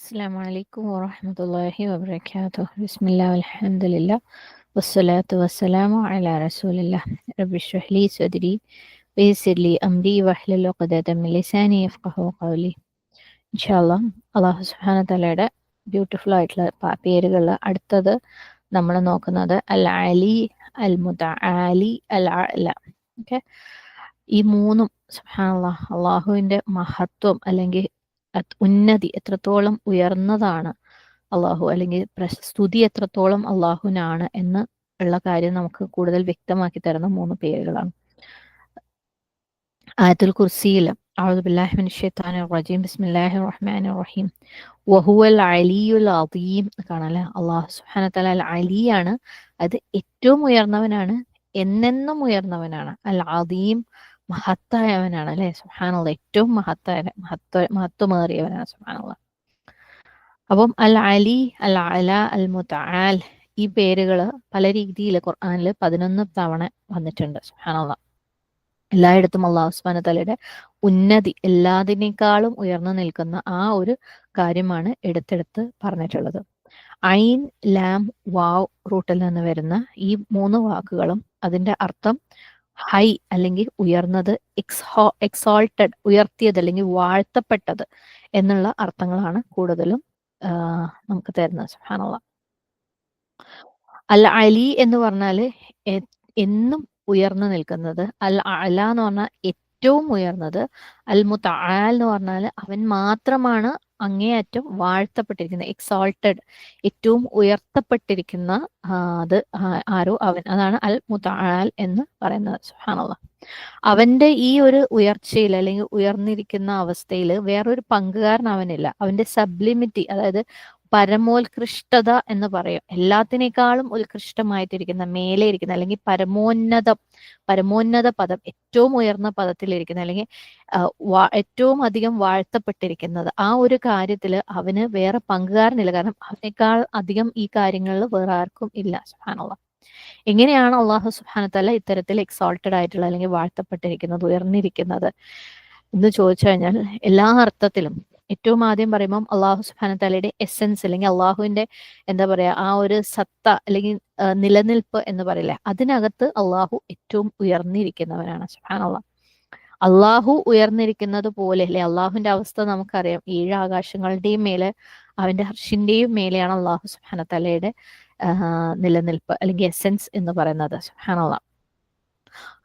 അസ്സാം വലൈക്കും വാഹമത്തല്ലാഹി വാബർക്കാത്തു ബിസ്മില്ല അലഹമുല്ല വസ്സലാത്തു വസ്സലാമു അല റസൂലില്ല റബിഷ്ലി സദരി വയസിർലി അംരി വഹ്ലല്ലോ ഖദാദമിലിസാനി യഫ്ഖഹു ഖൗലി ഇൻഷാല്ലാ അള്ളാഹു സുബ്ഹാന തലയുടെ ബ്യൂട്ടിഫുൾ ആയിട്ടുള്ള പേരുകളിൽ അടുത്തത് നമ്മൾ നോക്കുന്നത് അൽ അലി അൽ മുത അലി അൽ അല ഓക്കെ ഈ മൂന്നും സുബ്ഹാനല്ലാ അള്ളാഹുവിന്റെ മഹത്വം അല്ലെങ്കിൽ ഉന്നതി എത്രത്തോളം ഉയർന്നതാണ് അള്ളാഹു അല്ലെങ്കിൽ സ്തുതി എത്രത്തോളം അള്ളാഹുവിനാണ് എന്ന് ഉള്ള കാര്യം നമുക്ക് കൂടുതൽ വ്യക്തമാക്കി തരുന്ന മൂന്ന് പേരുകളാണ്. ആയത്തുൽ കുർസിയിൽ അഴുബില്ലാഹിമിൻ റജീം റഹീം അലിയുൽ അലിയാണ്. അത് ഏറ്റവും ഉയർന്നവനാണ് എന്നെന്നും ഉയർന്നവനാണ്. അൽ അദീം മഹത്തായവനാണ് അല്ലെ സുഹാനുള്ള ഏറ്റവും മഹത്തായ മഹത്വ മഹത്വമേറിയവനാണ് സുഹാനുള്ള അപ്പം അൽ അലി അൽ അല അൽ മുതആൽ ഈ പേരുകൾ പല രീതിയിൽ ഖുർആനിൽ പതിനൊന്ന് തവണ വന്നിട്ടുണ്ട് സുഹാനുള്ള എല്ലായിടത്തും അള്ളാഹു സുബ്ഹാന തലയുടെ ഉന്നതി എല്ലാതിനേക്കാളും ഉയർന്നു നിൽക്കുന്ന ആ ഒരു കാര്യമാണ് എടുത്തെടുത്ത് പറഞ്ഞിട്ടുള്ളത്. ഐൻ ലാം വാവ് റൂട്ടിൽ നിന്ന് വരുന്ന ഈ മൂന്ന് വാക്കുകളും അതിന്റെ അർത്ഥം ഹൈ അല്ലെങ്കിൽ ഉയർന്നത് എക്സ്ഹോ എക്സോൾട്ടഡ് ഉയർത്തിയത് അല്ലെങ്കിൽ വാഴ്ത്തപ്പെട്ടത് എന്നുള്ള അർത്ഥങ്ങളാണ് കൂടുതലും നമുക്ക് തരുന്നത്. സുഹാനുള്ള അൽ അലി എന്ന് പറഞ്ഞാൽ എന്നും ഉയർന്നു നിൽക്കുന്നത്. അൽ അല എന്ന് പറഞ്ഞാൽ ഏറ്റവും ഉയർന്നത്. അൽ മുത്ത എന്ന് പറഞ്ഞാൽ അവൻ മാത്രമാണ് അങ്ങേയറ്റം വാഴ്ത്തപ്പെട്ടിരിക്കുന്ന എക്സോൾട്ടഡ് ഏറ്റവും ഉയർത്തപ്പെട്ടിരിക്കുന്ന അത് ആരോ അവൻ. അതാണ് അൽ മുതാൽ എന്ന് പറയുന്നത്. സുഹാനുള്ള അവന്റെ ഈ ഒരു ഉയർച്ചയിൽ അല്ലെങ്കിൽ ഉയർന്നിരിക്കുന്ന അവസ്ഥയിൽ വേറൊരു പങ്കുകാരൻ അവനില്ല. അവന്റെ സബ്ലിമിറ്റി അതായത് പരമോത്കൃഷ്ടത എന്ന് പറയും. എല്ലാത്തിനേക്കാളും ഉത്കൃഷ്ടമായിട്ടിരിക്കുന്ന മേലെ ഇരിക്കുന്ന അല്ലെങ്കിൽ പരമോന്നതം പരമോന്നത പദം ഏറ്റവും ഉയർന്ന പദത്തിലിരിക്കുന്ന അല്ലെങ്കിൽ ഏറ്റവും അധികം വാഴ്ത്തപ്പെട്ടിരിക്കുന്നത് ആ ഒരു കാര്യത്തിൽ അവന് വേറെ പങ്കുകാരനില്ല. കാരണം അവനേക്കാൾ അധികം ഈ കാര്യങ്ങളിൽ വേറെ ആർക്കും ഇല്ല സുഹാനുള്ള എങ്ങനെയാണ് അള്ളാഹു സുഹാനത്തല്ല ഇത്തരത്തിൽ എക്സോൾട്ടഡ് ആയിട്ടുള്ള അല്ലെങ്കിൽ വാഴ്ത്തപ്പെട്ടിരിക്കുന്നത് ഉയർന്നിരിക്കുന്നത് എന്ന് ചോദിച്ചു കഴിഞ്ഞാൽ എല്ലാ അർത്ഥത്തിലും ഏറ്റവും ആദ്യം പറയുമ്പോൾ അള്ളാഹു സുബാന തലയുടെ എസെൻസ് അല്ലെങ്കിൽ അള്ളാഹുവിന്റെ എന്താ പറയാ ആ ഒരു സത്ത അല്ലെങ്കിൽ നിലനിൽപ്പ് എന്ന് പറയില്ലേ അതിനകത്ത് അള്ളാഹു ഏറ്റവും ഉയർന്നിരിക്കുന്നവനാണ് സുബ്ഹാനല്ലാഹ്. അള്ളാഹു ഉയർന്നിരിക്കുന്നത് പോലെ അല്ലെ അള്ളാഹുവിന്റെ അവസ്ഥ നമുക്കറിയാം. ഏഴ് ആകാശങ്ങളുടെയും മേലെ അവന്റെ ഹർഷിന്റെയും മേലെയാണ് അള്ളാഹു സുഹാന തലയുടെ നിലനിൽപ്പ് അല്ലെങ്കിൽ എസെൻസ് എന്ന് പറയുന്നത് സുബാൻ അള്ളാഹ്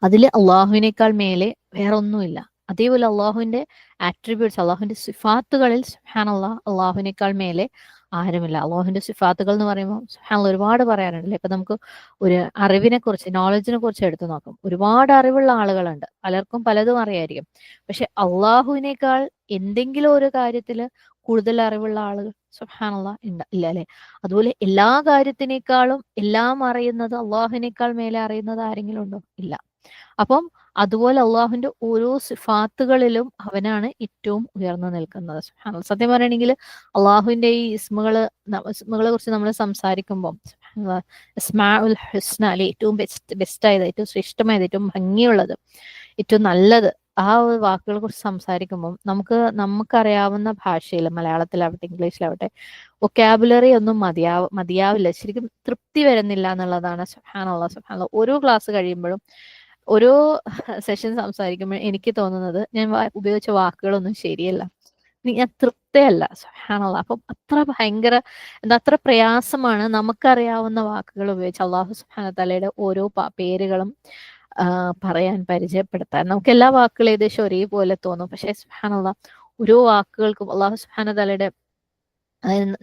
അതിൽ അള്ളാഹുവിനേക്കാൾ മേലെ വേറെ ഒന്നുമില്ല അതേപോലെ അള്ളാഹുവിന്റെ ആട്രിബ്യൂട്ട്സ് അള്ളാഹുവിന്റെ സിഫാത്തുകളിൽ സുഹാൻ അള്ളാഹ് അള്ളാഹുവിനേക്കാൾ മേലെ ആരുമില്ല. അള്ളാഹുവിന്റെ സിഫാത്തുകൾ എന്ന് പറയുമ്പോൾ സുഹാൻ ഒരുപാട് പറയാനുണ്ടല്ലേ? ഇപ്പൊ നമുക്ക് ഒരു അറിവിനെ കുറിച്ച് നോളജിനെ കുറിച്ച് എടുത്തു നോക്കാം. ഒരുപാട് അറിവുള്ള ആളുകളുണ്ട്. പലർക്കും പലതും അറിയായിരിക്കും. പക്ഷെ അള്ളാഹുവിനേക്കാൾ എന്തെങ്കിലും ഒരു കാര്യത്തിൽ കൂടുതൽ അറിവുള്ള ആളുകൾ സുഹാനുള്ള ഇല്ല ഇല്ല അല്ലെ? അതുപോലെ എല്ലാ കാര്യത്തിനേക്കാളും എല്ലാം അറിയുന്നത് അള്ളാഹുവിനേക്കാൾ മേലെ അറിയുന്നത് ആരെങ്കിലും ഉണ്ടോ? ഇല്ല. അപ്പം അതുപോലെ അള്ളാഹുവിന്റെ ഓരോ സിഫാത്തുകളിലും അവനാണ് ഏറ്റവും ഉയർന്നു നിൽക്കുന്നത്. സത്യം പറയുകയാണെങ്കിൽ അള്ളാഹുവിന്റെ ഈ ഇസ്മുകൾ ഇസ്മകളെ കുറിച്ച് നമ്മൾ സംസാരിക്കുമ്പോൾ ഹുസ്ന അല്ലെ? ഏറ്റവും ബെസ്റ്റ് ബെസ്റ്റ് ആയത് ഏറ്റവും ശ്രേഷ്ഠമായത് ഏറ്റവും ഭംഗിയുള്ളത് ഏറ്റവും നല്ലത് ആ വാക്കുകളെ കുറിച്ച് സംസാരിക്കുമ്പോൾ നമുക്ക് നമുക്കറിയാവുന്ന ഭാഷയിൽ മലയാളത്തിലാവട്ടെ ഇംഗ്ലീഷിലാവട്ടെ ഒക്കാബുലറി ഒന്നും മതിയാവ മതിയാവില്ല. ശരിക്കും തൃപ്തി വരുന്നില്ല എന്നുള്ളതാണ് സുഹാനുള്ള സുഹാനുള്ള ഓരോ ക്ലാസ് കഴിയുമ്പോഴും ഓരോ സെഷൻ സംസാരിക്കുമ്പോൾ എനിക്ക് തോന്നുന്നത് ഞാൻ ഉപയോഗിച്ച വാക്കുകളൊന്നും ശരിയല്ല. ഞാൻ തൃപ്തയല്ല. സുഹാനുള്ള അപ്പം അത്ര ഭയങ്കര എന്താ അത്ര പ്രയാസമാണ് നമുക്കറിയാവുന്ന വാക്കുകൾ ഉപയോഗിച്ച് അള്ളാഹു സുഹാന തലയുടെ ഓരോ പേരുകളും പറയാൻ പരിചയപ്പെടുത്താൻ. നമുക്ക് എല്ലാ വാക്കുകളും ഏകദേശം ഒരേപോലെ തോന്നും. പക്ഷേ സുഹാനുള്ള ഓരോ വാക്കുകൾക്കും അള്ളാഹു സുഹാന തലയുടെ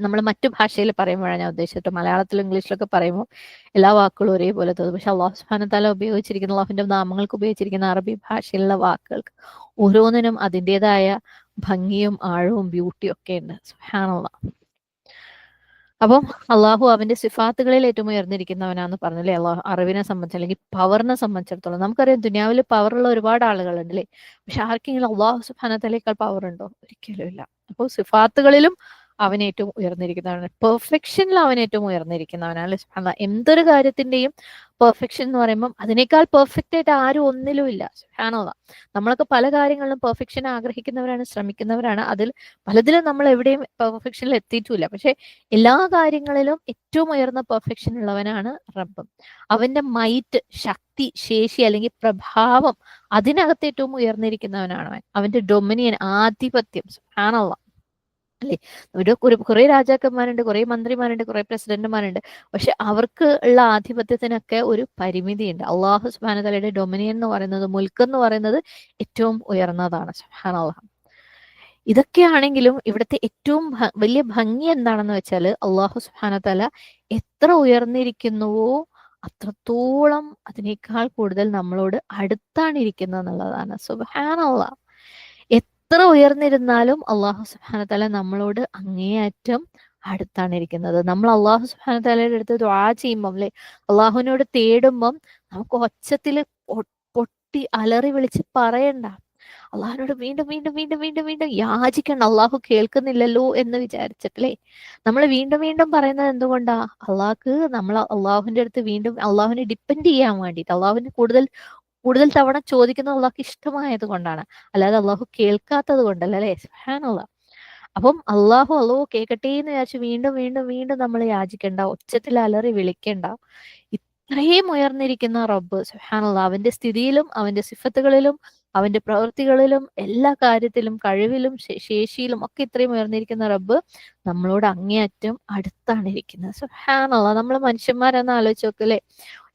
നമ്മൾ മറ്റു ഭാഷയിൽ പറയുമ്പോഴാണ് ഞാൻ ഉദ്ദേശിച്ചത്. മലയാളത്തിലും ഇംഗ്ലീഷിലൊക്കെ പറയുമ്പോൾ എല്ലാ വാക്കുകളും ഒരേപോലെ തോന്നും. പക്ഷെ അള്ളാഹു സുബ്ഹാനഹു തആല ഉപയോഗിച്ചിരിക്കുന്ന അള്ളാഹുവിന്റെ നാമങ്ങൾക്ക് ഉപയോഗിച്ചിരിക്കുന്ന അറബി ഭാഷയിലുള്ള വാക്കുകൾക്ക് ഓരോന്നിനും അതിന്റെതായ ഭംഗിയും ആഴവും ബ്യൂട്ടിയും ഒക്കെ ഉണ്ട്. സുഹാനുള്ള അപ്പം അള്ളാഹു അവന്റെ സിഫാത്തുകളിൽ ഏറ്റവും ഉയർന്നിരിക്കുന്നവനാന്ന് പറഞ്ഞല്ലേ? അള്ളാഹു അറിവിനെ സംബന്ധിച്ച് അല്ലെങ്കിൽ പവറിനെ സംബന്ധിച്ചിടത്തോളം. നമുക്കറിയാം ദുനിയാവിൽ പവറുള്ള ഒരുപാട് ആളുകളുണ്ടല്ലേ? പക്ഷെ ആർക്കെങ്കിലും അള്ളാഹു സുബാനത്തലേക്കാൾ പവർ ഉണ്ടോ ഒരിക്കലും ഇല്ല. അപ്പോൾ സിഫാത്തുകളിലും അവൻ ഏറ്റവും ഉയർന്നിരിക്കുന്നവനാണ്. പെർഫെക്ഷനിൽ അവൻ ഏറ്റവും ഉയർന്നിരിക്കുന്നവനാണ്. സുഹാന എന്തൊരു കാര്യത്തിന്റെയും പെർഫെക്ഷൻ എന്ന് പറയുമ്പോൾ അതിനേക്കാൾ പെർഫെക്റ്റ് ആയിട്ട് ആരും ഒന്നിലും ഇല്ല. സുഹാനുള്ള നമ്മളൊക്കെ പല കാര്യങ്ങളിലും പെർഫെക്ഷൻ ആഗ്രഹിക്കുന്നവരാണ് ശ്രമിക്കുന്നവരാണ്. അതിൽ പലതിലും നമ്മൾ എവിടെയും പെർഫെക്ഷനിൽ എത്തിയിട്ടില്ല. പക്ഷെ എല്ലാ കാര്യങ്ങളിലും ഏറ്റവും ഉയർന്ന പെർഫെക്ഷൻ ഉള്ളവനാണ് റബ്ബ്. അവന്റെ മൈറ്റ് ശക്തി ശേഷി അല്ലെങ്കിൽ പ്രഭാവം അതിനകത്ത് ഏറ്റവും ഉയർന്നിരിക്കുന്നവനാണ് അവൻ. അവന്റെ ഡൊമിനിയൻ ആധിപത്യം. സുഹാനുള്ള അല്ലെ? ഒരു കുറെ രാജാക്കന്മാരുണ്ട് കുറെ മന്ത്രിമാരുണ്ട് കുറെ പ്രസിഡന്റുമാരുണ്ട്. പക്ഷെ അവർക്ക് ഉള്ള ആധിപത്യത്തിനൊക്കെ ഒരു പരിമിതിയുണ്ട്. അള്ളാഹു സുബാനതലയുടെ ഡൊമിനിയൻ എന്ന് പറയുന്നത് മുൽക്ക് എന്ന് പറയുന്നത് ഏറ്റവും ഉയർന്നതാണ്. സുബാൻ അള്ളാഹ് ഇതൊക്കെയാണെങ്കിലും ഇവിടുത്തെ ഏറ്റവും വലിയ ഭംഗി എന്താണെന്ന് വെച്ചാൽ അള്ളാഹു സുബാനതല എത്ര ഉയർന്നിരിക്കുന്നുവോ അത്രത്തോളം അതിനേക്കാൾ കൂടുതൽ നമ്മളോട് അടുത്താണ് ഇരിക്കുന്നത് എന്നുള്ളതാണ്. സുബാനുള്ള എത്ര ഉയർന്നിരുന്നാലും അള്ളാഹു സുബാനത്തല നമ്മളോട് അങ്ങേയറ്റം അടുത്താണ് ഇരിക്കുന്നത്. നമ്മൾ അള്ളാഹു സുബാനത്തലയുടെ അടുത്ത് ദ്വാ ചെയ്യുമ്പം അല്ലെ അള്ളാഹുവിനോട് തേടുമ്പം നമുക്ക് ഒച്ചത്തിൽ പൊട്ടി അലറി വിളിച്ച് പറയണ്ട. അള്ളാഹുനോട് വീണ്ടും വീണ്ടും വീണ്ടും വീണ്ടും വീണ്ടും യാചിക്കണം അള്ളാഹു കേൾക്കുന്നില്ലല്ലോ എന്ന് വിചാരിച്ചിട്ടല്ലേ നമ്മൾ വീണ്ടും വീണ്ടും പറയുന്നത് എന്തുകൊണ്ടാ? അള്ളാഹ്ക്ക് നമ്മൾ അള്ളാഹുവിന്റെ അടുത്ത് വീണ്ടും അള്ളാഹുവിനെ ഡിപ്പെൻഡ് ചെയ്യാൻ വേണ്ടിയിട്ട് അള്ളാഹുവിന് കൂടുതൽ കൂടുതൽ തവണ ചോദിക്കുന്നത് അള്ളാഹ്ക്ക് ഇഷ്ടമായത് കൊണ്ടാണ് അല്ലാതെ അള്ളാഹു കേൾക്കാത്തത് കൊണ്ടല്ല അല്ലെ? സുഹാനുള്ള അപ്പം അള്ളാഹു അള്ളാഹു കേൾക്കട്ടെ എന്ന് വിചാരിച്ച് വീണ്ടും വീണ്ടും വീണ്ടും നമ്മൾ യാചിക്കണ്ട ഒച്ചത്തിൽ അലറി വിളിക്കണ്ട. ഇത്രയും ഉയർന്നിരിക്കുന്ന റബ്ബ് സുഹാനുള്ള അവന്റെ സ്ഥിതിയിലും അവന്റെ സിഫത്തുകളിലും അവന്റെ പ്രവൃത്തികളിലും എല്ലാ കാര്യത്തിലും കഴിവിലും ശേഷിയിലും ഒക്കെ ഇത്രയും ഉയർന്നിരിക്കുന്ന റബ്ബ് നമ്മളോട് അങ്ങേയറ്റം അടുത്താണ് ഇരിക്കുന്നത്. സുഹാനുള്ള നമ്മൾ മനുഷ്യന്മാരെന്ന് ആലോചിച്ച് നോക്കല്ലേ?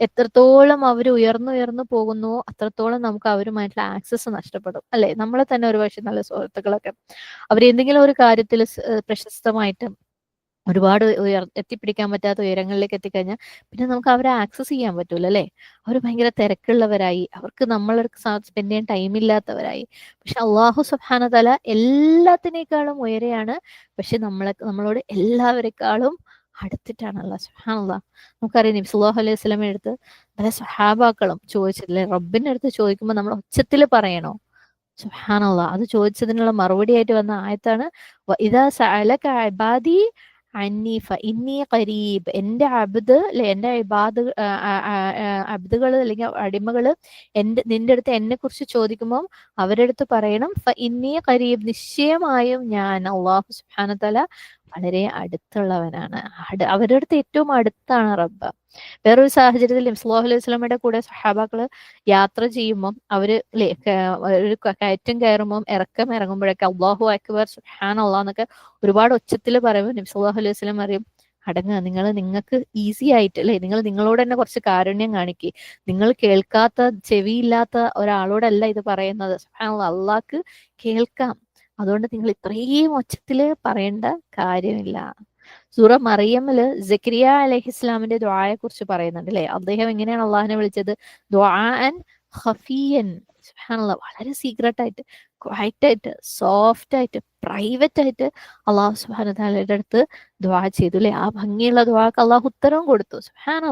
എത്രത്തോളം അവർ ഉയർന്നുയർന്നു പോകുന്നു അത്രത്തോളം നമുക്ക് അവരുമായിട്ടുള്ള ആക്സസ് നഷ്ടപ്പെടും. അല്ലെ? നമ്മളെ തന്നെ ഒരു പക്ഷെ നല്ല സുഹൃത്തുക്കളൊക്കെ. അവർ എന്തെങ്കിലും ഒരു കാര്യത്തിൽ പ്രശസ്തമായിട്ട് ഒരുപാട് ഉയർ എത്തിപ്പിടിക്കാൻ പറ്റാത്ത ഉയരങ്ങളിലേക്ക് എത്തിക്കഴിഞ്ഞാൽ പിന്നെ നമുക്ക് അവരെ ആക്സസ് ചെയ്യാൻ പറ്റൂല അല്ലേ അവർ ഭയങ്കര തിരക്കുള്ളവരായി. അവർക്ക് നമ്മളടുക്ക് സ്പെൻഡ് ചെയ്യാൻ ടൈം ഇല്ലാത്തവരായി. പക്ഷെ അള്ളാഹു സുബാന തല എല്ലാത്തിനേക്കാളും ഉയരെയാണ്. പക്ഷെ നമ്മളെ നമ്മളോട് എല്ലാവരെക്കാളും അടുത്തിട്ടാണ് അള്ളാഹ് സുഹാനുള്ള നമുക്കറിയാം നബി സുല്ലാഹു അലൈഹി സ്വലം എടുത്ത് പല സുഹാബാക്കളും ചോദിച്ചിട്ടില്ലേ? റബ്ബിന്റെ അടുത്ത് ചോദിക്കുമ്പോൾ നമ്മൾ ഒച്ചത്തിൽ പറയണോ? സുഹാനുള്ള അത് ചോദിച്ചതിനുള്ള മറുപടി ആയിട്ട് വന്ന ആയത്താണ് ഇതാ സഅലക ഇബാദി അന്നീഫ ഇന്നി കരീബ് എന്റെ അബ്ദ് അല്ലെ എന്റെ ഇബാദ് അബ്ദുകൾ അല്ലെങ്കിൽ അടിമകൾ എന്റെ നിന്റെ അടുത്ത് എന്നെ കുറിച്ച് ചോദിക്കുമ്പോൾ അവരുടെ അടുത്ത് പറയണം ഫ ഇന്നി കരീബ് നിശ്ചയമായും ഞാൻ അള്ളാഹു സുഹാനത്തല വളരെ അടുത്തുള്ളവനാണ്. അവരുടെ അടുത്ത് ഏറ്റവും അടുത്താണ് റബ്ബ്. വേറൊരു സാഹചര്യത്തിൽ ഇസ്ലാഹു അലൈഹി സ്വലമയുടെ കൂടെ സഹാബാക്കൾ യാത്ര ചെയ്യുമ്പം അവർ ഒരു കയറ്റം കയറുമ്പം ഇറക്കം ഇറങ്ങുമ്പോഴൊക്കെ അള്ളാഹു അക്ബർ സുഹാൻ അള്ളാഹ് എന്നൊക്കെ ഒരുപാട് ഒച്ചത്തിൽ പറയുമ്പോൾ നബ്സുല്ലാഹു അലൈഹി സ്വലം അറിയും അടങ്ങുക നിങ്ങൾ നിങ്ങൾക്ക് ഈസി ആയിട്ട് അല്ലെ നിങ്ങൾ നിങ്ങളോട് തന്നെ കുറച്ച് കാരുണ്യം കാണിക്കുക നിങ്ങൾ കേൾക്കാത്ത ചെവിയില്ലാത്ത ഒരാളോടല്ല ഇത് പറയുന്നത്. അള്ളാഹ്ക്ക് കേൾക്കാം. അതുകൊണ്ട് നിങ്ങൾ ഇത്രയും ഒച്ചത്തിൽ പറയേണ്ട കാര്യമില്ല. സൂറ മറിയമ്മിൽ ജക്രിയ അലഹി ഇസ്ലാമിന്റെ ദ്വായെ കുറിച്ച് പറയുന്നുണ്ട് അല്ലെ അദ്ദേഹം എങ്ങനെയാണ് അള്ളാഹിനെ വിളിച്ചത്? വളരെ സീക്രട്ട് ആയിട്ട് ക്വൈറ്റ് ആയിട്ട് സോഫ്റ്റ് ആയിട്ട് പ്രൈവറ്റ് ആയിട്ട് അള്ളാഹു താലയുടെ അടുത്ത് ദ്വാ ചെയ്തു അല്ലെ ആ ഭംഗിയുള്ള ദ്വാക്ക് അള്ളാഹു ഉത്തരവും കൊടുത്തു. സുഹാൻ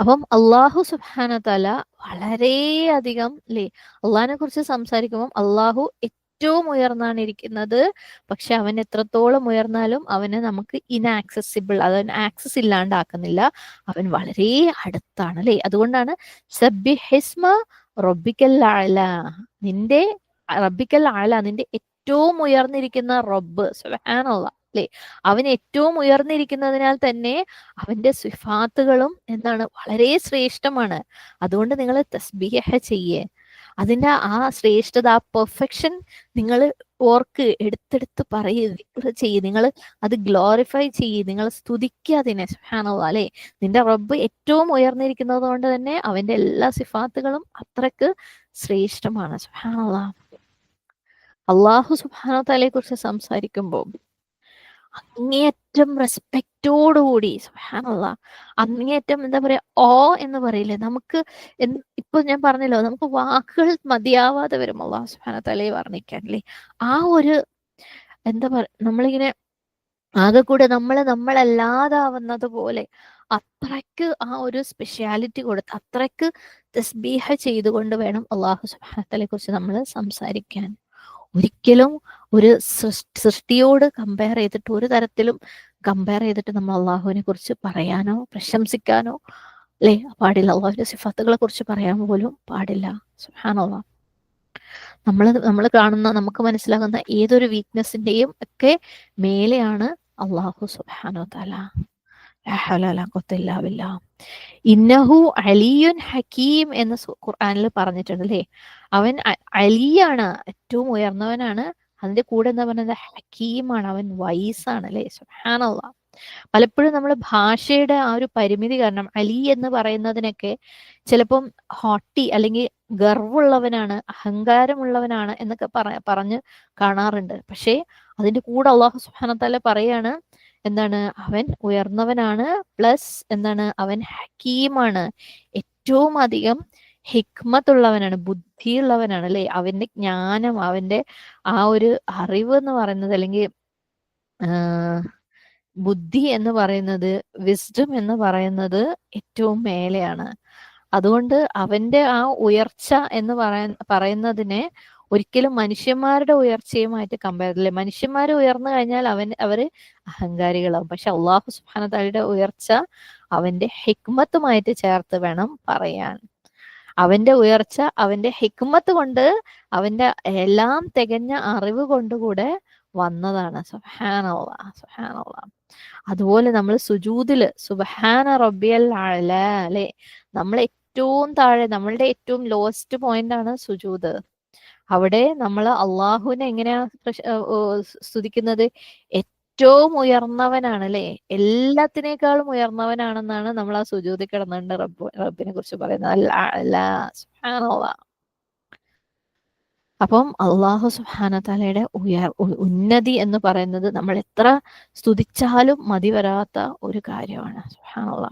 അപ്പം അള്ളാഹു സുബാന തല വളരെയധികം അല്ലേ അള്ളാഹിനെ കുറിച്ച് സംസാരിക്കുമ്പോൾ അള്ളാഹു ഏറ്റവും ഉയർന്നാണ് ഇരിക്കുന്നത്. പക്ഷെ അവൻ എത്രത്തോളം ഉയർന്നാലും അവന് നമുക്ക് ഇനാക്സസിബിൾ അവൻ ആക്സസ് ഇല്ലാണ്ടാക്കുന്നില്ല. അവൻ വളരെ അടുത്താണ് അല്ലെ? അതുകൊണ്ടാണ് സബ്ബിഹിസ്മ റബ്ബിക്കൽ ആല നിന്റെ റബിക്കൽ ആല നിന്റെ ഏറ്റവും ഉയർന്നിരിക്കുന്ന റബ്ബ് സുബാനുള്ള അല്ലെ? അവൻ ഏറ്റവും ഉയർന്നിരിക്കുന്നതിനാൽ തന്നെ അവന്റെ സിഫാത്തുകളും എന്താണ്? വളരെ ശ്രേഷ്ഠമാണ്. അതുകൊണ്ട് നിങ്ങൾ തസ്ബീഹ ചെയ്യേ. അതിന്റെ ആ ശ്രേഷ്ഠത ആ പെർഫെക്ഷൻ നിങ്ങൾ ഓർക്ക് എടുത്തെടുത്ത് പറയുക ചെയ്യ്. നിങ്ങൾ അത് ഗ്ലോറിഫൈ ചെയ്യ്. നിങ്ങൾ സ്തുതിക്കുക അതിനെ സുഹാനുള്ള അല്ലെ? നിന്റെ റബ്ബ് ഏറ്റവും ഉയർന്നിരിക്കുന്നത് കൊണ്ട് തന്നെ അവന്റെ എല്ലാ സിഫാത്തുകളും അത്രയ്ക്ക് ശ്രേഷ്ഠമാണ് അള്ളാഹു സുബാന തലയെ കുറിച്ച് സംസാരിക്കുമ്പോൾ അങ്ങേയറ്റം റെസ്പെക്റ്റോടുകൂടി സുഹാനുള്ള അങ്ങേയറ്റം എന്താ പറയാ ഓ എന്ന് പറയില്ലേ? നമുക്ക് ഇപ്പൊ ഞാൻ പറഞ്ഞല്ലോ നമുക്ക് വാക്കുകൾ മതിയാവാതെ വരും അള്ളാഹു സുഹാന തലയെ വർണിക്കാൻ അല്ലേ? ആ ഒരു എന്താ പറ നമ്മളിങ്ങനെ ആകെ കൂടെ നമ്മൾ നമ്മളല്ലാതാവുന്നത് പോലെ അത്രയ്ക്ക് ആ ഒരു സ്പെഷ്യാലിറ്റി കൊടുത്ത് അത്രയ്ക്ക് തസ്ബീഹ ചെയ്തുകൊണ്ട് വേണം അള്ളാഹു സുബാനത്തലെ കുറിച്ച് നമ്മൾ സംസാരിക്കാൻ. ഒരിക്കലും ഒരു സൃഷ്ടിയോട് കമ്പയർ ചെയ്തിട്ട് ഒരു തരത്തിലും കമ്പയർ ചെയ്തിട്ട് നമ്മൾ അള്ളാഹുവിനെ കുറിച്ച് പറയാനോ പ്രശംസിക്കാനോ അല്ലേ പാടില്ല. അള്ളാഹുവിന്റെ സിഫത്തുകളെ കുറിച്ച് പറയാൻ പോലും പാടില്ല. സുഹാനുള്ള നമ്മൾ നമ്മൾ കാണുന്ന നമുക്ക് മനസ്സിലാകുന്ന ഏതൊരു വീക്ക്നെസ്സിന്റെയും ഒക്കെ മേലെയാണ് അള്ളാഹു സുബാനോ തല ഇന്നഹു അലിയുൻ ഹക്കീം എന്ന് ഖുർആാനിൽ പറഞ്ഞിട്ടുണ്ട് അല്ലേ അവൻ അലിയാണ് ഏറ്റവും ഉയർന്നവനാണ് അതിന്റെ കൂടെ എന്താ പറയുന്നത് ഹക്കീമാണ്. അവൻ വൈസാണ് അല്ലെ സുഹാനുള്ള പലപ്പോഴും നമ്മൾ ഭാഷയുടെ ആ ഒരു പരിമിതി കാരണം അലി എന്ന് പറയുന്നതിനൊക്കെ ചിലപ്പം ഹോട്ടി അല്ലെങ്കിൽ ഗർവുള്ളവനാണ് അഹങ്കാരമുള്ളവനാണ് എന്നൊക്കെ പറ പറഞ്ഞ് കാണാറുണ്ട്. പക്ഷേ അതിന്റെ കൂടെ അള്ളാഹു സുഹാനത്താല പറയാണ് എന്താണ്? അവൻ ഉയർന്നവനാണ് പ്ലസ് എന്താണ്? അവൻ ഹക്കീമാണ്. ഏറ്റവും അധികം ഹിക്മത്തുള്ളവനാണ് ബുദ്ധിയുള്ളവനാണ് അല്ലെ അവന്റെ ജ്ഞാനം അവന്റെ ആ ഒരു അറിവ് എന്ന് പറയുന്നത് അല്ലെങ്കിൽ ബുദ്ധി എന്ന് പറയുന്നത് വിസ്ഡം എന്ന് പറയുന്നത് ഏറ്റവും മേലെയാണ്. അതുകൊണ്ട് അവന്റെ ആ ഉയർച്ച എന്ന് പറയ പറയുന്നതിനെ ഒരിക്കലും മനുഷ്യന്മാരുടെ ഉയർച്ചയുമായിട്ട് കമ്പയർ ചെയ്യില്ല മനുഷ്യന്മാർ ഉയർന്നു കഴിഞ്ഞാൽ അവൻ അവർ അഹങ്കാരികളാവും. പക്ഷെ അള്ളാഹു സുബാനത്താലിയുടെ ഉയർച്ച അവന്റെ ഹിക്മത്തുമായിട്ട് ചേർത്ത് വേണം പറയാൻ. അവന്റെ ഉയർച്ച അവന്റെ ഹിക്മത്ത് കൊണ്ട് അവന്റെ എല്ലാം തികഞ്ഞ അറിവ് കൊണ്ടുകൂടെ വന്നതാണ്. സുഹാനുള്ള സുഹാനുള്ള അതുപോലെ നമ്മൾ സുജൂതിൽ സുബഹാന റബ്ബിയൽ അല അല്ലെ. നമ്മൾ ഏറ്റവും താഴെ നമ്മളുടെ ഏറ്റവും ലോസ്റ്റ് പോയിന്റ് ആണ് സുജൂത്. അവിടെ നമ്മൾ അള്ളാഹുവിനെ എങ്ങനെയാ സ്തുതിക്കുന്നത്? ഏറ്റവും ഉയർന്നവനാണ് അല്ലെ എല്ലാത്തിനേക്കാളും ഉയർന്നവനാണെന്നാണ് നമ്മൾ ആ സുജൂതി കിടന്നുകൊണ്ട് റബ്ബ് റബ്ബിനെ കുറിച്ച് പറയുന്നത്. അല്ല അല്ല അപ്പം അള്ളാഹു സുഹാനത്താലയുടെ ഉയർ ഉന്നതി എന്ന് പറയുന്നത് നമ്മൾ എത്ര സ്തുതിച്ചാലും മതി വരാത്ത ഒരു കാര്യമാണ്. സുഹാനുള്ള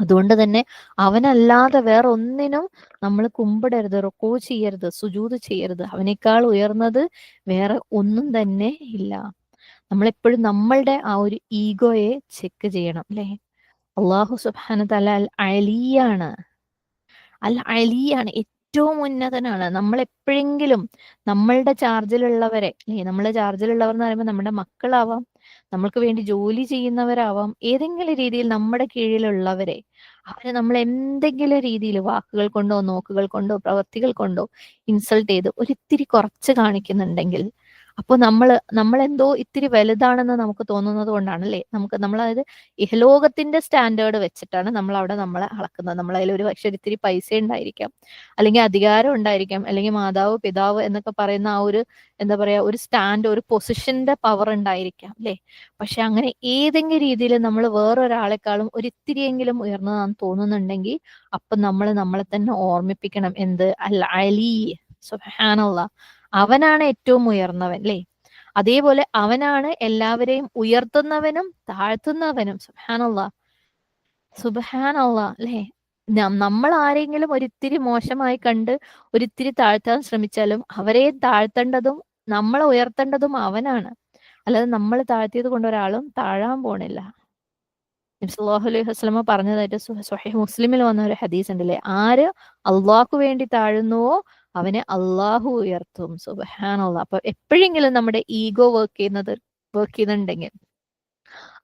അതുകൊണ്ട് തന്നെ അവനല്ലാതെ വേറെ ഒന്നിനും നമ്മൾ കുമ്പിടരുത് റൊക്കോ ചെയ്യരുത് സുജൂത് ചെയ്യരുത്. അവനേക്കാൾ ഉയർന്നത് വേറെ ഒന്നും തന്നെ ഇല്ല. നമ്മളെപ്പോഴും നമ്മളുടെ ആ ഒരു ഈഗോയെ ചെക്ക് ചെയ്യണം അല്ലെ? അള്ളാഹു സുബാന തല അൽ അലിയാണ് അൽ അലിയാണ് ഏറ്റവും ഉന്നതനാണ്. നമ്മൾ എപ്പോഴെങ്കിലും നമ്മളുടെ ചാർജിലുള്ളവരെ അല്ലെ? നമ്മളെ ചാർജിലുള്ളവർ എന്ന് പറയുമ്പോൾ നമ്മുടെ മക്കളാവാം നമ്മൾക്ക് വേണ്ടി ജോലി ചെയ്യുന്നവരാവാം ഏതെങ്കിലും രീതിയിൽ നമ്മുടെ കീഴിലുള്ളവരെ അവരെ നമ്മൾ എന്തെങ്കിലും രീതിയിൽ വാക്കുകൾ കൊണ്ടോ നോക്കുകൾ കൊണ്ടോ പ്രവൃത്തികൾ കൊണ്ടോ ഇൻസൾട്ട് ചെയ്ത് ഒരിത്തിരി കുറച്ച് കാണിക്കുന്നുണ്ടെങ്കിൽ അപ്പോൾ നമ്മൾ എന്തോ ഇത്തിരി വലുതാണെന്ന് നമുക്ക് തോന്നുന്നത് കൊണ്ടാണ് അല്ലേ നമുക്ക് നമ്മൾ അതായത് ഇഹലോകത്തിന്റെ സ്റ്റാൻഡേർഡ് വെച്ചിട്ടാണ് നമ്മൾ അവിടെ നമ്മളെ അളക്കുന്നത്. നമ്മൾ അതിൽ ഒരു പക്ഷെ ഇത്തിരി പൈസ ഉണ്ടായിരിക്കാം. അല്ലെങ്കിൽ അധികാരം ഉണ്ടായിരിക്കാം. അല്ലെങ്കിൽ മാതാവ് പിതാവ് എന്നൊക്കെ പറയുന്ന ആ ഒരു എന്താ പറയാ ഒരു സ്റ്റാൻഡ് ഒരു പൊസിഷന്റെ പവർ ഉണ്ടായിരിക്കാം അല്ലേ? പക്ഷെ അങ്ങനെ ഏതെങ്കിലും രീതിയിൽ നമ്മൾ വേറൊരാളെക്കാളും ഒരിത്തിരിയെങ്കിലും ഉയർന്നതാണെന്ന് തോന്നുന്നുണ്ടെങ്കിൽ അപ്പൊ നമ്മൾ നമ്മളെ തന്നെ ഓർമ്മിപ്പിക്കണം. എന്ത്? അല്ല അലി. സുഹാനുള്ള അവനാണ് ഏറ്റവും ഉയർന്നവൻ അല്ലേ അതേപോലെ അവനാണ് എല്ലാവരെയും ഉയർത്തുന്നവനും താഴ്ത്തുന്നവനും. സുബാനുള്ള സുബാനുള്ള അല്ലേ നമ്മൾ ആരെങ്കിലും ഒരിത്തിരി മോശമായി കണ്ട് ഒരിത്തിരി താഴ്ത്താൻ ശ്രമിച്ചാലും അവരെ താഴ്ത്തേണ്ടതും നമ്മളെ ഉയർത്തേണ്ടതും അവനാണ്. അല്ലാതെ നമ്മൾ താഴ്ത്തിയത് കൊണ്ട് ഒരാളും താഴാൻ പോണില്ല. അലൈഹി വസ്ലമ പറഞ്ഞതായിട്ട് സുഹൈ മുസ്ലിമിൽ വന്ന ഒരു ഹദീസ് ഉണ്ടല്ലേ ആര് അള്ളാഹ്ക്ക് വേണ്ടി താഴുന്നുവോ അവനെ അള്ളാഹു ഉയർത്തും. സുബഹാനുള്ള അപ്പൊ എപ്പോഴെങ്കിലും നമ്മുടെ ഈഗോ വർക്ക് ചെയ്യുന്നത് വർക്ക് ചെയ്യുന്നുണ്ടെങ്കിൽ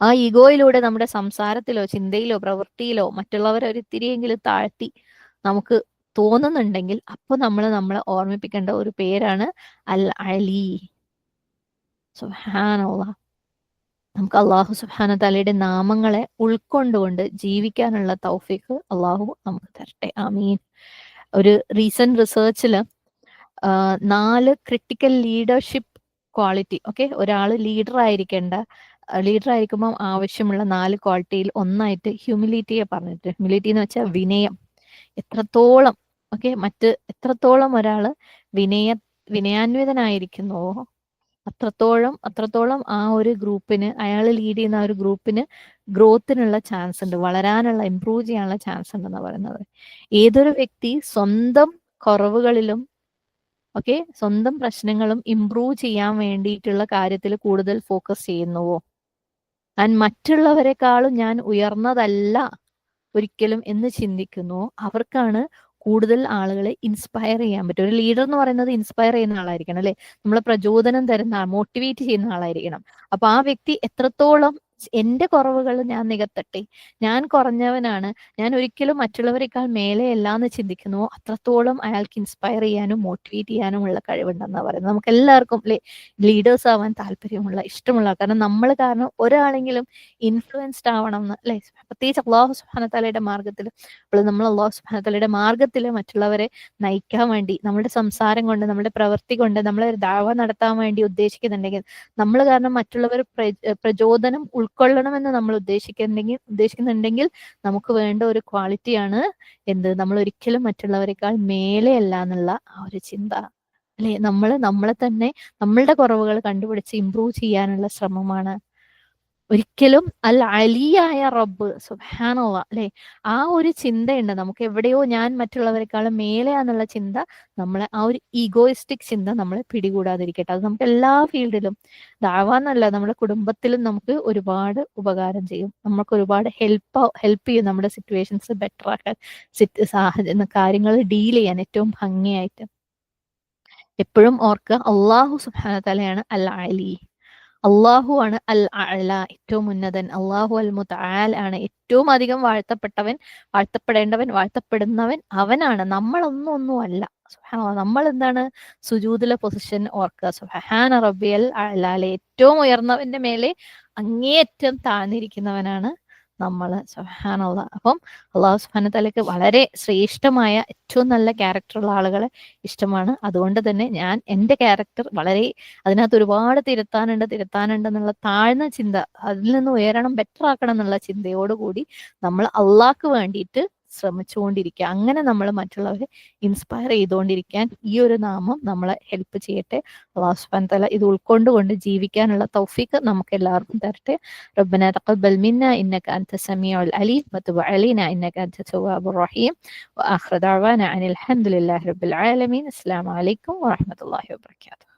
ആ ഈഗോയിലൂടെ നമ്മുടെ സംസാരത്തിലോ ചിന്തയിലോ പ്രവൃത്തിയിലോ മറ്റുള്ളവരെ ഒരിത്തിരിയെങ്കിലും താഴ്ത്തി നമുക്ക് തോന്നുന്നുണ്ടെങ്കിൽ അപ്പൊ നമ്മൾ നമ്മളെ ഓർമ്മിപ്പിക്കേണ്ട ഒരു പേരാണ് അൽ അലി സുഹാനുള്ള നമുക്ക് അള്ളാഹു സുഹാന തലയുടെ നാമങ്ങളെ ഉൾക്കൊണ്ടുകൊണ്ട് ജീവിക്കാനുള്ള തൗഫീഖ് അള്ളാഹു നമുക്ക് തരട്ടെ. ആമീൻ. ഒരു റീസെന്റ് റിസർച്ചിൽ നാല് ക്രിട്ടിക്കൽ ലീഡർഷിപ്പ് ക്വാളിറ്റി ഓക്കെ ഒരാൾ ലീഡർ ആയിരിക്കേണ്ട ലീഡർ ആയിരിക്കുമ്പോൾ ആവശ്യമുള്ള നാല് ക്വാളിറ്റിയിൽ ഒന്നായിട്ട് ഹ്യൂമിലിറ്റിയെ പറഞ്ഞിട്ട് ഹ്യൂമിലിറ്റി എന്ന് വെച്ചാൽ വിനയം. എത്രത്തോളം ഓക്കെ മറ്റ് എത്രത്തോളം ഒരാൾ വിനയ വിനയാന്വിതനായിരിക്കുന്നുവോ അത്രത്തോളം അത്രത്തോളം ആ ഒരു ഗ്രൂപ്പിന് അയാൾ ലീഡ് ചെയ്യുന്ന ആ ഒരു ഗ്രൂപ്പിന് ഗ്രോത്തിനുള്ള ചാൻസ് ഉണ്ട് വളരാനുള്ള ഇമ്പ്രൂവ് ചെയ്യാനുള്ള ചാൻസ് ഉണ്ടെന്ന് പറയുന്നത്. ഏതൊരു വ്യക്തി സ്വന്തം കുറവുകളിലും ഓക്കെ സ്വന്തം പ്രശ്നങ്ങളും ഇമ്പ്രൂവ് ചെയ്യാൻ വേണ്ടിയിട്ടുള്ള കാര്യത്തിൽ കൂടുതൽ ഫോക്കസ് ചെയ്യുന്നുവോ? ഞാൻ മറ്റുള്ളവരെക്കാളും ഞാൻ ഉയർന്നതല്ല ഒരിക്കലും എന്ന് ചിന്തിക്കുന്നു അവർക്കാണ് കൂടുതൽ ആളുകളെ ഇൻസ്പയർ ചെയ്യാൻ പറ്റും. ഒരു ലീഡർ എന്ന് പറയുന്നത് ഇൻസ്പയർ ചെയ്യുന്ന ആളായിരിക്കണം അല്ലെ? നമ്മളെ പ്രചോദനം തരുന്ന മോട്ടിവേറ്റ് ചെയ്യുന്ന ആളായിരിക്കണം. അപ്പൊ ആ വ്യക്തി എത്രത്തോളം എന്റെ കുറവുകൾ ഞാൻ നികത്തട്ടെ. ഞാൻ കുറഞ്ഞവനാണ്. ഞാൻ ഒരിക്കലും മറ്റുള്ളവരെക്കാൾ മേലെയല്ല എന്ന് ചിന്തിക്കുന്നു. അത്രത്തോളം അയാൾക്ക് ഇൻസ്പയർ ചെയ്യാനും മോട്ടിവേറ്റ് ചെയ്യാനും ഉള്ള കഴിവുണ്ടെന്നാണ് പറയുന്നത്. നമുക്ക് എല്ലാവർക്കും ലീഡേഴ്സ് ആവാൻ താല്പര്യമുള്ള ഇഷ്ടമുള്ള കാരണം നമ്മൾ കാരണം ഒരാളെങ്കിലും ഇൻഫ്ലുവൻസ്ഡ് ആവണം എന്ന് അല്ലെ പ്രത്യേകിച്ച് അള്ളാഹു സുഹാനത്തലയുടെ മാർഗത്തിൽ അപ്പോൾ നമ്മൾ അള്ളാഹു സുഹാനത്തലയുടെ മാർഗത്തിൽ മറ്റുള്ളവരെ നയിക്കാൻ വേണ്ടി നമ്മുടെ സംസാരം കൊണ്ട് നമ്മുടെ പ്രവൃത്തി കൊണ്ട് നമ്മളെ ദാവ നടത്താൻ വേണ്ടി ഉദ്ദേശിക്കുന്നുണ്ടെങ്കിൽ നമ്മൾ കാരണം മറ്റുള്ളവർ പ്രചോദനം ഉൾക്കൊള്ളണമെന്ന് നമ്മൾ ഉദ്ദേശിക്കുന്നുണ്ടെങ്കിൽ ഉദ്ദേശിക്കുന്നുണ്ടെങ്കിൽ നമുക്ക് വേണ്ട ഒരു ക്വാളിറ്റിയാണ് എന്ത്? നമ്മൾ ഒരിക്കലും മറ്റുള്ളവരെക്കാൾ മേലെയല്ല എന്നുള്ള ആ ഒരു ചിന്ത. അല്ലെ? നമ്മൾ നമ്മളെ തന്നെ നമ്മളുടെ കുറവുകൾ കണ്ടുപിടിച്ച് ഇമ്പ്രൂവ് ചെയ്യാനുള്ള ശ്രമമാണ്. ഒരിക്കലും അൽ അലിയായ റബ്ബ് സുഹാനുള്ള അല്ലെ? ആ ഒരു ചിന്തയുണ്ട്. നമുക്ക് എവിടെയോ ഞാൻ മറ്റുള്ളവരെക്കാളും മേലെയാന്നുള്ള ചിന്ത നമ്മളെ ആ ഒരു ഈഗോയിസ്റ്റിക് ചിന്ത നമ്മളെ പിടികൂടാതിരിക്കട്ടെ. അത് നമുക്ക് എല്ലാ ഫീൽഡിലും ദാവാന്നല്ല നമ്മുടെ കുടുംബത്തിലും നമുക്ക് ഒരുപാട് ഉപകാരം ചെയ്യും. നമുക്ക് ഒരുപാട് ഹെൽപ്പ് ഹെൽപ്പ് ചെയ്യും നമ്മുടെ സിറ്റുവേഷൻസ് ബെറ്റർ ആക്കാൻ. സാഹചര്യം കാര്യങ്ങൾ ഡീൽ ചെയ്യാൻ ഏറ്റവും ഭംഗിയായിട്ട്. എപ്പോഴും ഓർക്കുക അള്ളാഹു സുഹാന തലയാണ് അൽ അലി അള്ളാഹു ആണ് അൽ അല ഏറ്റവും ഉന്നതൻ. അള്ളാഹു അൽ മുത്താൽ ആണ് ഏറ്റവും അധികം വാഴ്ത്തപ്പെട്ടവൻ വാഴ്ത്തപ്പെടേണ്ടവൻ വാഴ്ത്തപ്പെടുന്നവൻ അവനാണ്. നമ്മളൊന്നും ഒന്നും അല്ല. നമ്മൾ എന്താണ് സുജൂദിലെ പൊസിഷൻ ഓർക്കുക. സുഹാന റബിയൽ അലാലെ ഏറ്റവും ഉയർന്നവന്റെ മേലെ അങ്ങേയറ്റം താഴ്ന്നിരിക്കുന്നവനാണ് നമ്മൾ സുഹാനുള്ള അപ്പം അള്ളാഹു സുഹാന തലക്ക് വളരെ ശ്രേഷ്ഠമായ ഏറ്റവും നല്ല ക്യാരക്ടറുള്ള ആളുകളെ ഇഷ്ടമാണ്. അതുകൊണ്ട് തന്നെ ഞാൻ എന്റെ ക്യാരക്ടർ വളരെ അതിനകത്ത് ഒരുപാട് തിരുത്താനുണ്ട് തിരുത്താനുണ്ട് എന്നുള്ള താഴ്ന്ന ചിന്ത അതിൽ നിന്ന് ഉയരണം ബെറ്റർ ആക്കണം എന്നുള്ള ചിന്തയോടുകൂടി നമ്മൾ അള്ളാഹ്ക്ക് വേണ്ടിയിട്ട് ശ്രമിച്ചുകൊണ്ടിരിക്കുക. അങ്ങനെ നമ്മൾ മറ്റുള്ളവരെ ഇൻസ്പയർ ചെയ്തുകൊണ്ടിരിക്കാൻ ഈ ഒരു നാമം നമ്മളെ ഹെൽപ്പ് ചെയ്യട്ടെ. അള്ളാഹുസ്ബാൻ തല ഇത് ഉൾക്കൊണ്ടുകൊണ്ട് ജീവിക്കാനുള്ള തൗഫീഖ് നമുക്ക് എല്ലാവർക്കും തരട്ടെ. റബ്ബന തഖബ്ബൽ മിന്ന ഇന്നക അൻത സമീഉൽ അലീം വതുബ് അലൈന ഇന്നക അൻത തവ്വാബുർ റഹീം. വആഖിറു ദഅവാന അനിൽ ഹംദുലില്ലാഹി റബ്ബിൽ ആലമീൻ. അസ്സലാമു അലൈക്കും വറഹ്മത്തുള്ളാഹി വബറകാതുഹു